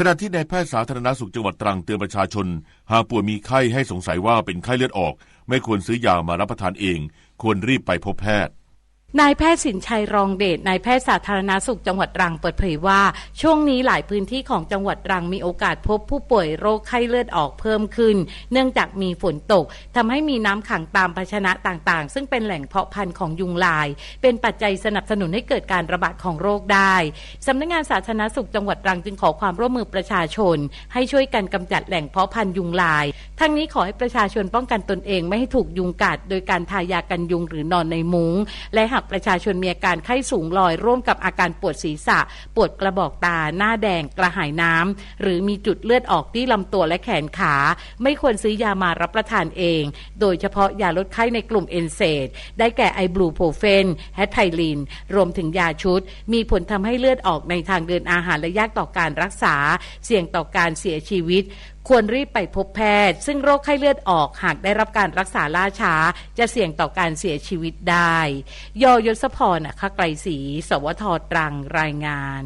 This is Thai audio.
ขณะที่นายแพทย์สาธารณสุขจังหวัดตรังเตือนประชาชน หากป่วยมีไข้ให้สงสัยว่าเป็นไข้เลือดออก ไม่ควรซื้อยามารับประทานเอง ควรรีบไปพบแพทย์ นายแพทย์สินชัยรองเดช นายแพทย์สาธารณาสุขจังหวัดตรังเปิดเผยว่า ช่วงนี้หลายพื้นที่ของจังหวัดตรังมีโอกาสพบผู้ป่วยโรคไข้เลือดออกเพิ่มขึ้น เนื่องจากมีฝนตกทำให้มีน้ำขังตามภาชนะต่างๆ ซึ่งเป็นแหล่งเพาะพันธุ์ของยุงลาย เป็นปัจจัยสนับสนุนให้เกิดการระบาดของโรคได้สำนักงานสาธารณสุขจังหวัดตรังจึงขอความร่วมมือประชาชน ให้ช่วยกันกำจัดแหล่งเพาะพันธุ์ยุงลาย ทั้งนี้ขอให้ประชาชนป้องกันตนเองไม่ให้ถูกยุงกัด โดยการทายากันยุงหรือนอนในมุง้งและหากประชาชนมีอาการไข้สูงลอย ร่วมกับอาการปวดศีรษะ ปวดกระบอกตา หน้าแดงกระหายน้ำหรือมีจุดเลือดออกที่ลำตัวและแขนขา ไม่ควรซื้อยามารับประทานเอง โดยเฉพาะยาลดไข้ในกลุ่มเอนเซดได้แก่ไอบลูโพเฟนแฮตไทลิน รวมถึงยาชุด มีผลทำให้เลือดออกในทางเดินอาหารและยากต่อการรักษา เสี่ยงต่อการเสียชีวิต ควรรีบไปพบแพทย์ ซึ่งโรคไข้เลือดออกหากได้รับการรักษาล่าช้า จะเสี่ยงต่อการเสียชีวิตได้ ยอยศพรนะคไกรศรีสวทตรังรายงาน